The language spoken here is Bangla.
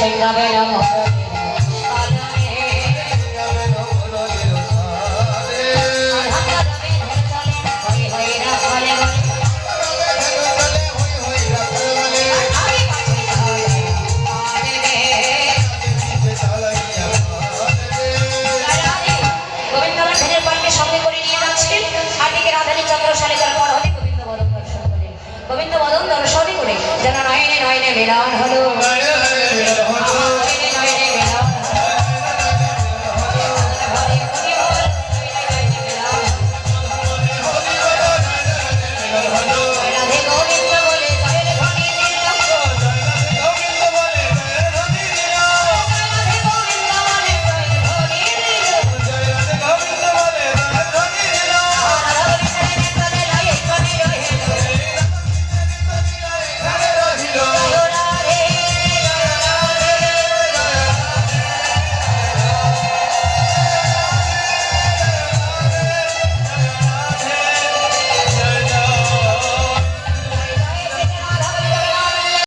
Venga, venga, vamos. Govinda Madan দর্শনই করে। যেন নয়নে নয়নে মিলন হলো।